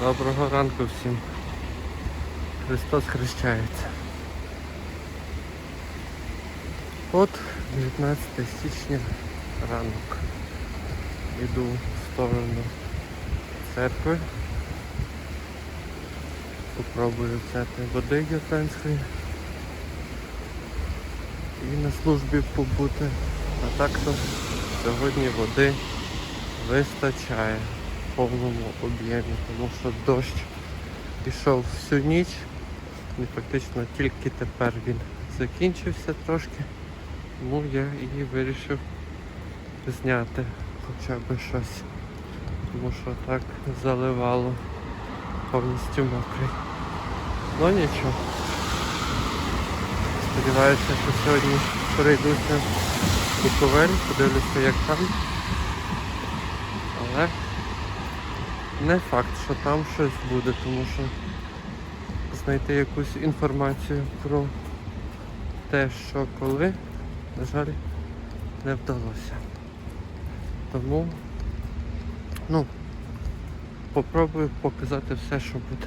Доброго ранку всім. Христос хрещається. От 19 січня ранок. Іду в сторону церкви. Попробую взяти води єврейської. І на службі побути. А так то сьогодні води вистачає повному об'ємі, тому що дощ пішов всю ніч і фактично тільки тепер він закінчився трошки, тому я і вирішив зняти хоча б щось, тому що так заливало повністю мокрий. Ну нічого. Сподіваюся, що сьогодні перейдуся Буковель, подивлюся як там. Але не факт, що там щось буде, тому що знайти якусь інформацію про те, що коли, на жаль, не вдалося. Тому, ну, попробую показати все, що буде.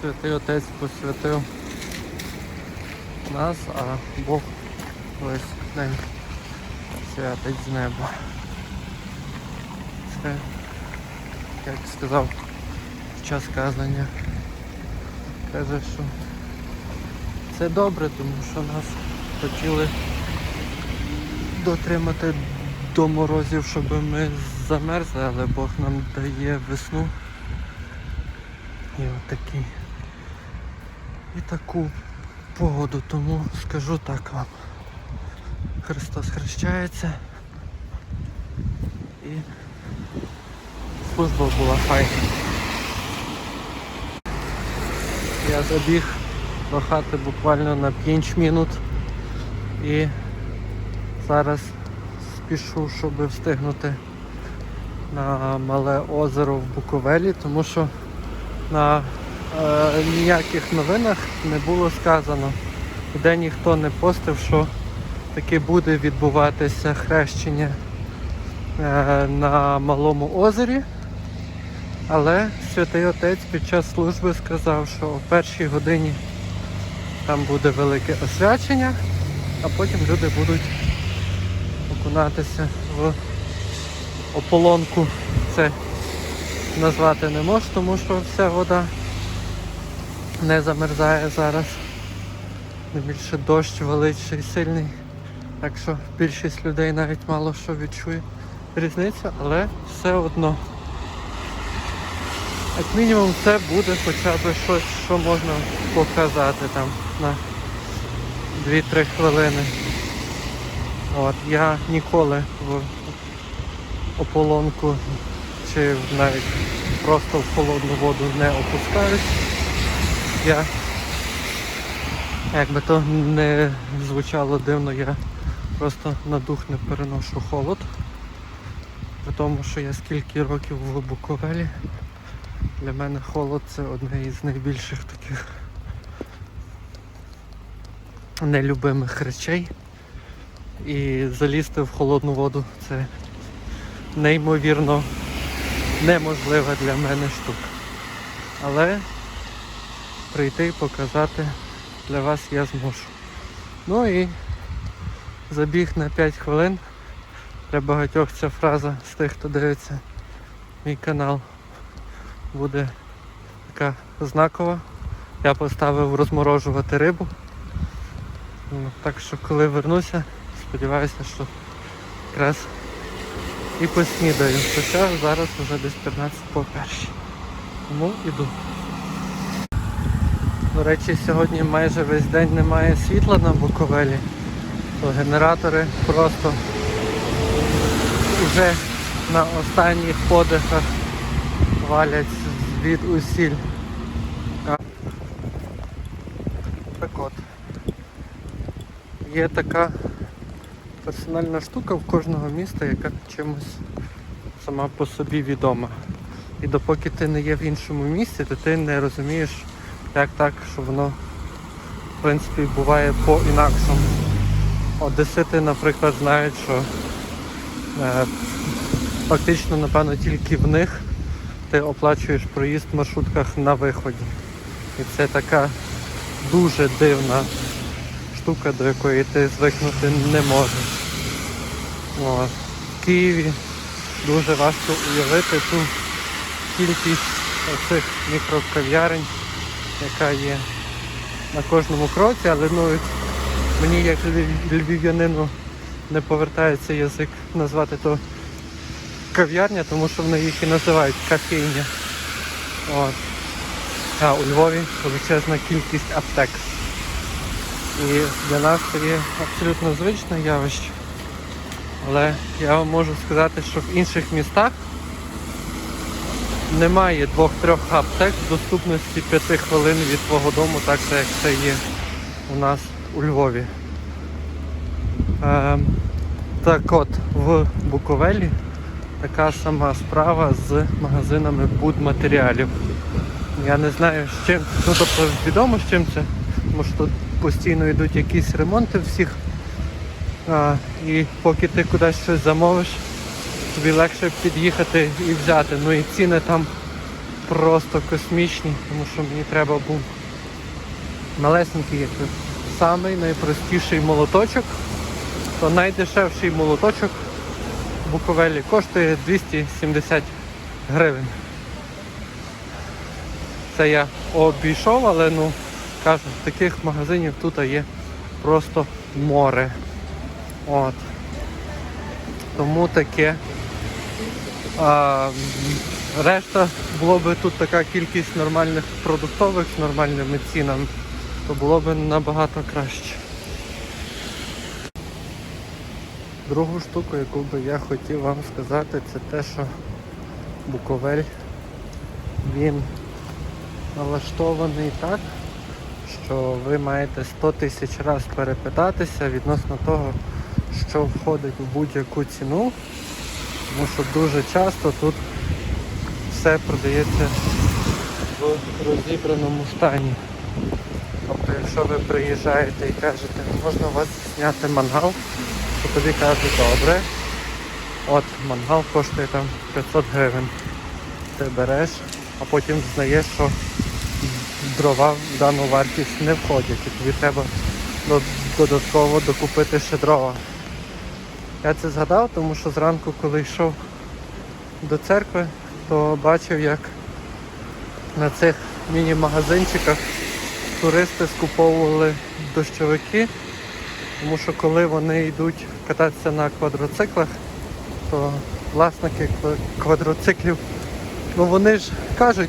Святий Отець посвятив нас, а Бог весь день святить з неба. Це, як сказав в час казання, каже, що це добре, тому що нас хотіли дотримати до морозів, щоб ми замерзли, але Бог нам дає весну. І отакі. І таку погоду, тому скажу так вам. Христос хрещається і служба була файна. Я забіг до хати буквально на 5 минут і зараз спішу, щоб встигнути на мале озеро в Буковелі, тому що на е, ніяких новинах не було сказано, де ніхто не постив, що таки буде відбуватися хрещення е, на малому озері. Але святий отець під час служби сказав, що о першій годині там буде велике освячення, а потім люди будуть окунатися в ополонку. Це назвати не можу, тому що вся вода не замерзає зараз. Не більше дощ валить ще й сильний. Так що більшість людей навіть мало що відчує різницю, але все одно. Як мінімум це буде хоча б щось, що можна показати там на 2-3 хвилини. От, я ніколи в ополонку чи навіть просто в холодну воду не опускаюсь. Я, як би то не звучало дивно, я просто на дух не переношу холод. При тому, що я скільки років в Буковелі, для мене холод це одне із найбільших таких нелюбимих речей. І залізти в холодну воду це неймовірно неможлива для мене штука. Але прийти і показати для вас я зможу. Ну і забіг на 5 хвилин. Для багатьох ця фраза з тих, хто дивиться мій канал, буде така знакова. Я поставив розморожувати рибу. Ну, Так що коли вернуся, сподіваюся, що якраз і поснідаю. Хоча зараз вже десь 15 по першій. Тому іду. До речі, сьогодні майже весь день немає світла на Буковелі, то генератори просто вже на останніх подихах валять від усіль. Так от. Є така персональна штука в кожного міста, яка чимось сама по собі відома. І допоки ти не є в іншому місті, то ти не розумієш, як так, що воно в принципі буває по-інакшому. Одесити, наприклад, знають, що е, фактично, напевно, тільки в них ти оплачуєш проїзд в маршрутках на виході. І це така дуже дивна штука, до якої ти звикнути не можеш. От. В Києві дуже важко уявити ту кількість оцих мікрокав'ярень, яка є на кожному кроці, але ну, мені як львів'янину не повертається язик назвати то кав'ярня, тому що вони їх і називають кофейня. От. А у Львові величезна кількість аптек. І для нас це є абсолютно звичне явище. Але я вам можу сказати, що в інших містах немає двох-трьох аптек в доступності 5 хвилин від твого дому, так як це є у нас у Львові. Ем, так от, в Буковелі така сама справа з магазинами будматеріалів. Я не знаю з чим, ну тобто відомо з чим це, тому що тут постійно йдуть якісь ремонти всіх. А, і поки ти кудись щось замовиш, тобі легше під'їхати і взяти. Ну і ціни там просто космічні, тому що мені треба був малесенький як самий найпростіший молоточок, то найдешевший молоточок Буковелі коштує 270 гривень. Це я обійшов, але ну кажу, таких магазинів тут є просто море. От. Тому таке. А, решта було б тут така кількість нормальних продуктових з нормальними цінами, то було б набагато краще. Другу штуку, яку би я хотів вам сказати, це те, що Буковель він налаштований так, що ви маєте 100 тисяч разів перепитатися відносно того, що входить в будь-яку ціну, тому що дуже часто тут все продається в розібраному стані. Тобто, якщо ви приїжджаєте і кажете, можна у вас зняти мангал, то тобі кажуть, добре, от мангал коштує там 500 гривень. Ти береш, а потім знаєш, що дрова в дану вартість не входять і тобі треба додатково докупити ще дрова. Я це згадав, тому що зранку, коли йшов до церкви, то бачив, як на цих міні-магазинчиках туристи скуповували дощовики, тому що коли вони йдуть кататися на квадроциклах, то власники квадроциклів, ну вони ж кажуть,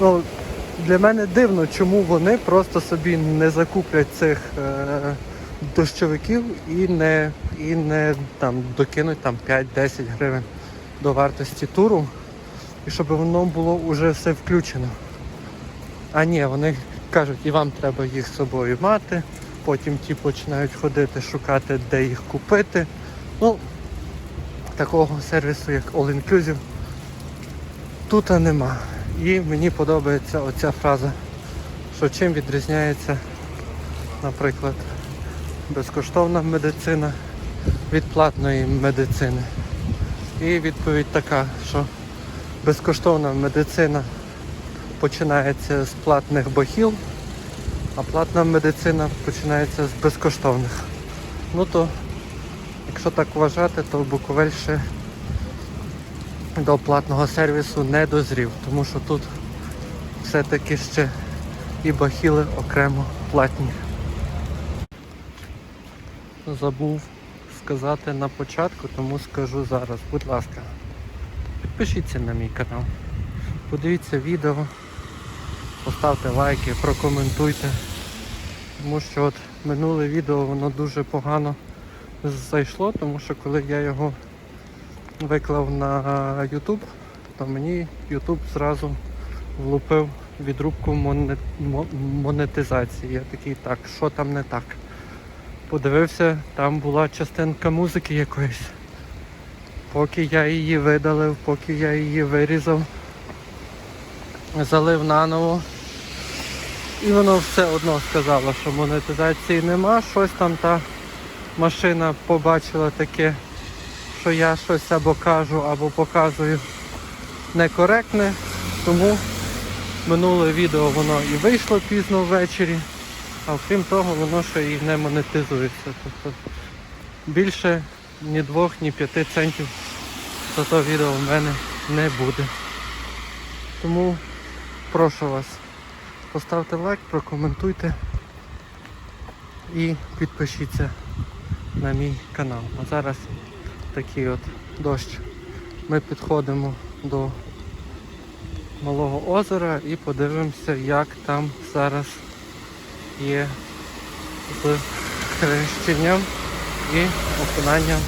ну, для мене дивно, чому вони просто собі не закуплять цих е, дощовиків і не, і не там, докинуть там 5-10 гривень до вартості туру, і щоб воно було вже все включено. А ні, вони кажуть, і вам треба їх з собою мати, потім ті починають ходити, шукати, де їх купити. Ну, такого сервісу, як All Inclusive, тут нема. І мені подобається оця фраза, що чим відрізняється, наприклад, безкоштовна медицина від платної медицини. І відповідь така, що безкоштовна медицина починається з платних бахіл, а платна медицина починається з безкоштовних. Ну то, якщо так вважати, то Буковель ще до платного сервісу не дозрів, тому що тут все-таки ще і бахіли окремо платні. Забув сказати на початку, тому скажу зараз. Будь ласка, підпишіться на мій канал, подивіться відео, поставте лайки, прокоментуйте. Тому що от минуле відео воно дуже погано зайшло, тому що коли я його виклав на YouTube, то мені YouTube зразу влупив відрубку монетизації. Я такий, так, що там не так? подивився, там була частинка музики якоїсь. Поки я її видалив, поки я її вирізав, залив наново. І воно все одно сказало, що монетизації нема, щось там та машина побачила таке, що я щось або кажу, або показую некоректне, тому минуле відео воно і вийшло пізно ввечері, а окрім того, воно ще і не монетизується. Тобто більше ні двох, ні п'яти центів за то відео в мене не буде. Тому прошу вас, поставте лайк, прокоментуйте і підпишіться на мій канал. А зараз такий от дощ. Ми підходимо до Малого озера і подивимося, як там зараз є з хрещенням і окунанням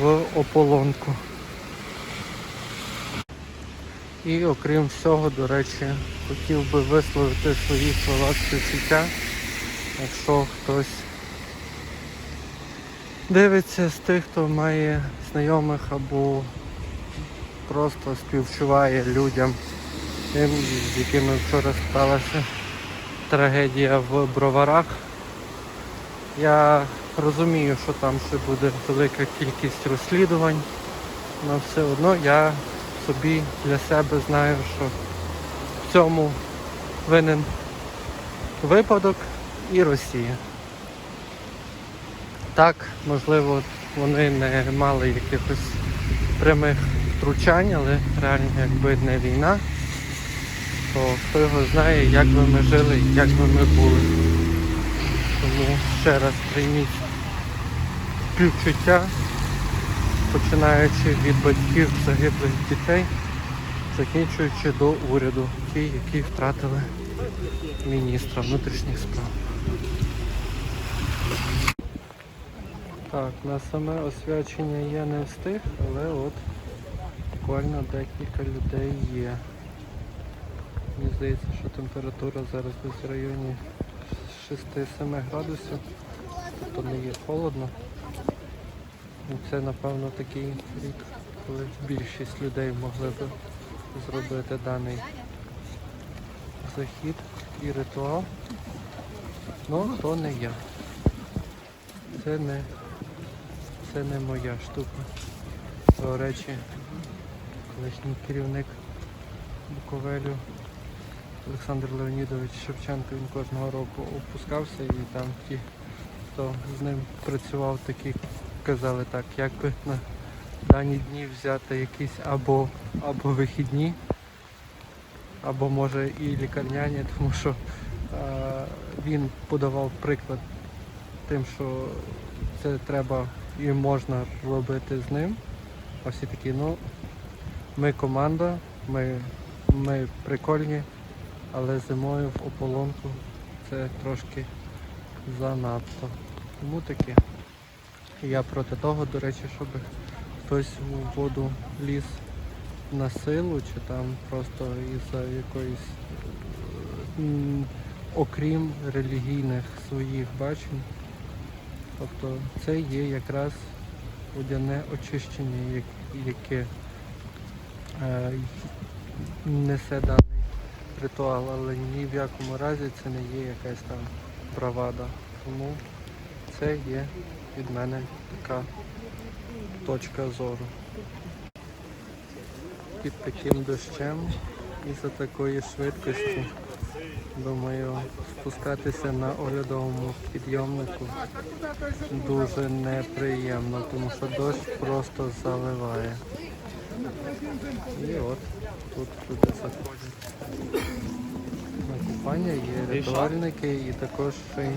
в ополонку. І окрім всього, до речі, хотів би висловити свої слова співчуття, якщо хтось дивиться з тих, хто має знайомих або просто співчуває людям, тим, з якими вчора сталася трагедія в броварах. Я розумію, що там ще буде велика кількість розслідувань, але все одно я собі для себе знаю, що цьому винен випадок і Росія. Так, можливо, вони не мали якихось прямих втручань, але реально якби не війна, то хто його знає, як би ми жили, як би ми були. Тому ще раз прийміть співчуття, починаючи від батьків загиблих дітей, закінчуючи до уряду, ті, які втратили міністра внутрішніх справ. Так, на саме освячення я не встиг, але от буквально декілька людей є. Мені здається, що температура зараз десь в районі 6-7 градусів, тобто не є холодно. І це напевно такий рік, коли більшість людей могли б зробити даний захід і ритуал. Ну, то не я. Це не, це не моя штука. До речі, колишній керівник Буковелю Олександр Леонідович Шевченко, він кожного року опускався і там ті, хто з ним працював, такі казали так, як би на дані дні взяти якісь або, або вихідні, або може і лікарняні, тому що е, він подавав приклад тим, що це треба і можна робити з ним. А всі такі, ну, ми команда, ми, ми прикольні, але зимою в ополонку це трошки занадто. Тому таке. Я проти того, до речі, щоб хтось у воду ліз на силу, чи там просто із-за якоїсь, окрім релігійних своїх бачень. Тобто це є якраз водяне очищення, яке е, несе даний ритуал, але ні в якому разі це не є якась там бравада. Тому це є від мене така точка зору. Під таким дощем і за такої швидкості, думаю, спускатися на оглядовому підйомнику дуже неприємно, тому що дощ просто заливає. І от тут люди заходять на купання, є рятувальники і також ще й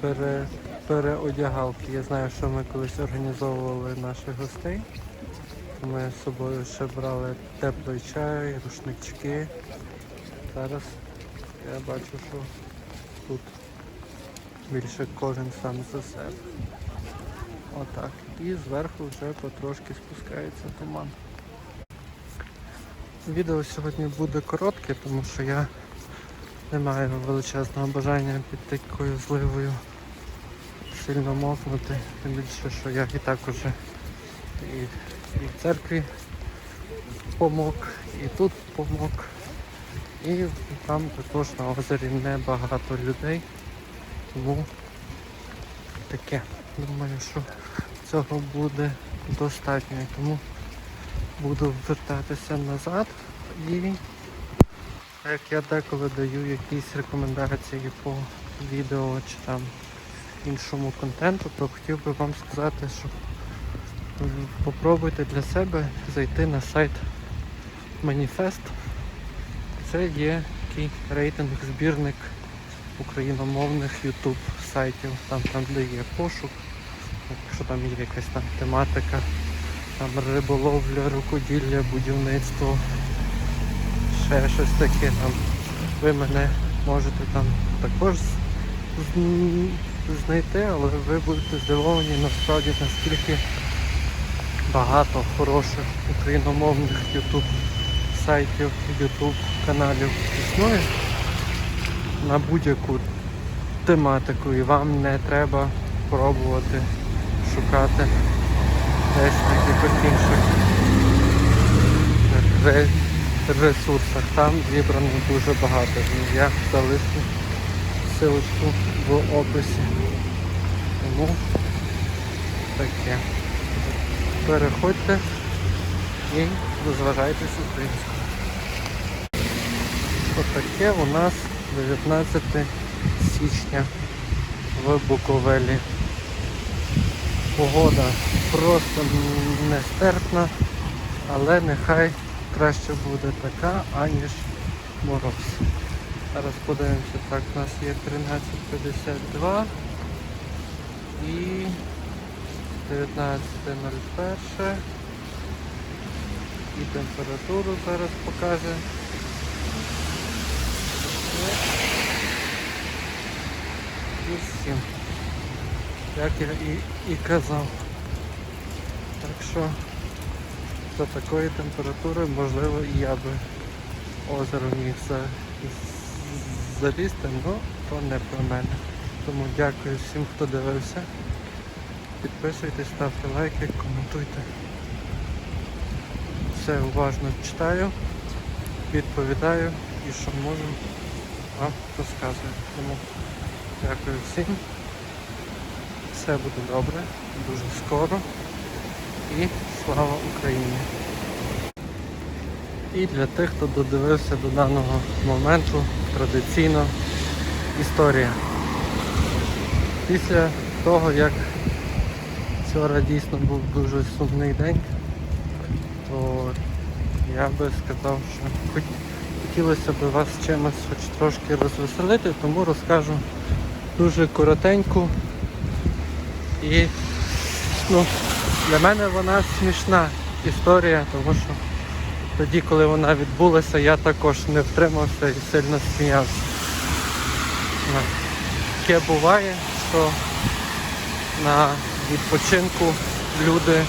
пере, переодягалки. Я знаю, що ми колись організовували наших гостей. Ми з собою ще брали теплий чай, рушнички. Зараз я бачу, що тут більше кожен сам за себе. Отак. І зверху вже потрошки спускається туман. Відео сьогодні буде коротке, тому що я не маю величезного бажання під такою зливою сильно мокнути, тим більше, що я і так уже і, і в церкві помок, і тут помок. І там також на озері небагато людей. Тому таке. Думаю, що цього буде достатньо. Тому буду вертатися назад і як я деколи даю якісь рекомендації по відео чи там іншому контенту, то хотів би вам сказати, що попробуйте для себе зайти на сайт Маніфест. Це є такий рейтинг, збірник україномовних YouTube сайтів, там, там де є пошук, якщо там є якась там тематика, там риболовля, рукоділля, будівництво, ще щось таке там. Ви мене можете там також знайти, але ви будете здивовані насправді наскільки багато хороших україномовних YouTube сайтів, YouTube каналів існує на будь-яку тематику і вам не треба пробувати шукати десь на якихось інших ресурсах. Там зібрано дуже багато. Я залишу ссылочку в описі. Тому таке. Переходьте і розважайтесь українською. Отаке у нас 19 січня в Буковелі. Погода просто нестерпна, але нехай краще буде така, аніж мороз. Зараз подивимося, так, у нас є 13.52 і 19.01 і температуру зараз покаже. Як я і, і казав. Так що за такої температури можливо і я би озеро міг за, залізти, але то не про мене. Тому дякую всім, хто дивився. Підписуйтесь, ставте лайки, коментуйте. Все уважно читаю, відповідаю і що можу вам розказую. Тому дякую всім. Все буде добре, дуже скоро. І слава Україні! І для тих, хто додивився до даного моменту, традиційно історія. Після того, як вчора дійсно був дуже сумний день, то я би сказав, що хотілося б вас чимось хоч трошки розвеселити, тому розкажу дуже коротеньку. І ну, для мене вона смішна історія, тому що тоді, коли вона відбулася, я також не втримався і сильно сміявся. Таке буває, що на відпочинку люди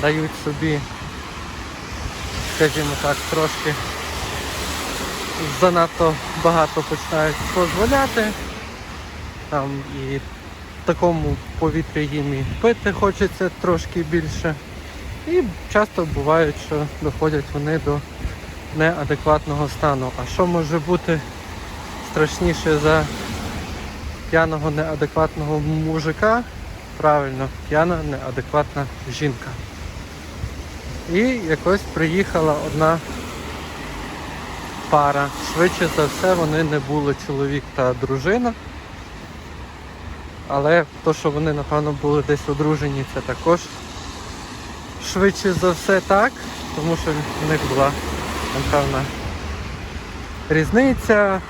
дають собі, скажімо так, трошки занадто багато починають дозволяти. Там і в такому повітрі їм і пити хочеться трошки більше. І часто буває, що доходять вони до неадекватного стану. А що може бути страшніше за п'яного неадекватного мужика? Правильно, п'яна неадекватна жінка. І якось приїхала одна пара. Швидше за все вони не були чоловік та дружина. Але то, що вони, напевно, були десь одружені, це також швидше за все так, тому що в них була, напевно, різниця,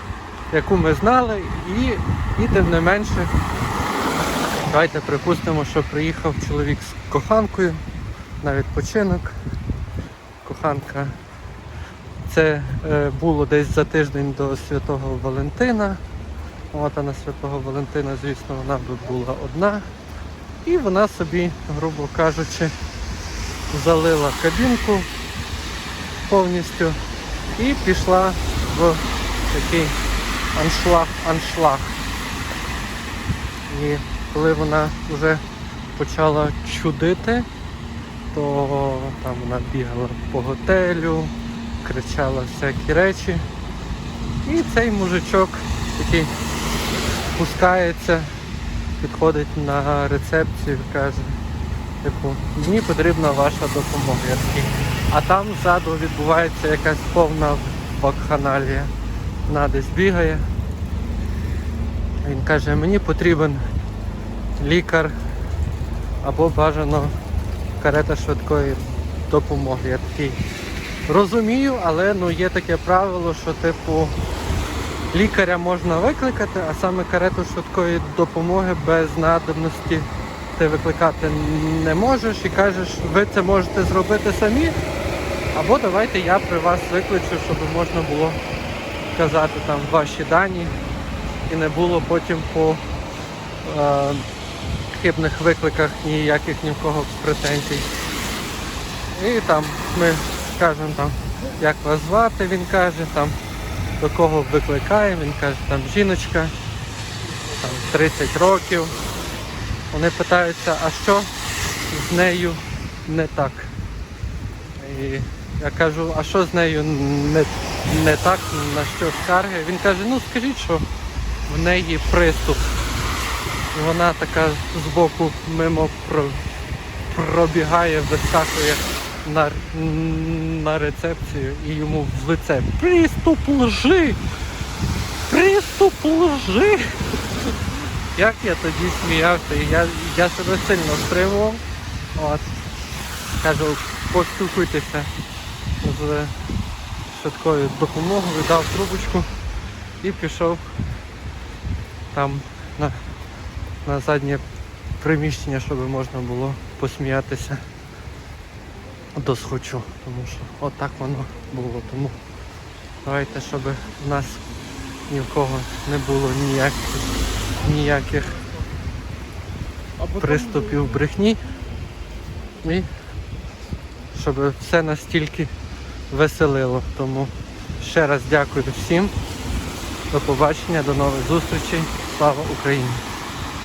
яку ми знали, і, і тим не менше, давайте припустимо, що приїхав чоловік з коханкою на відпочинок. Коханка. Це е, було десь за тиждень до Святого Валентина. От на Святого Валентина, звісно, вона би була одна. І вона собі, грубо кажучи, залила кабінку повністю і пішла в такий аншлаг, аншлаг. І коли вона вже почала чудити, то там вона бігала по готелю, кричала всякі речі. І цей мужичок такий спускається, підходить на рецепцію каже, типу, мені потрібна ваша допомога. А там ззаду відбувається якась повна вакханалія. Вона десь бігає. Він каже, мені потрібен лікар або бажано карета швидкої допомоги. Я такий розумію, але ну, є таке правило, що типу лікаря можна викликати, а саме карету швидкої допомоги без надобності ти викликати не можеш і кажеш, ви це можете зробити самі, або давайте я при вас викличу, щоб можна було вказати там ваші дані і не було потім по е, хибних викликах ніяких ні в кого претензій. І там ми кажемо там, як вас звати, він каже, там до кого викликає, він каже, там жіночка, там 30 років. Вони питаються, а що з нею не так? І я кажу, а що з нею не, не так, на що скарги? Він каже, ну скажіть, що в неї приступ. Вона така збоку мимо про, пробігає, вискакує на, на рецепцію і йому в лице Приступ лжи! Приступ лжи! Як я тоді сміявся, я, я себе сильно стримував. От. Кажу, поспілкуйтеся з швидкою допомогою, дав трубочку і пішов там на, на заднє приміщення, щоб можна було посміятися до схочу. Тому що отак воно було. Тому давайте, щоб в нас ні в кого не було ніяких ніяких приступів брехні. І щоб все настільки веселило. Тому ще раз дякую всім. До побачення, до нових зустрічей. Слава Україні!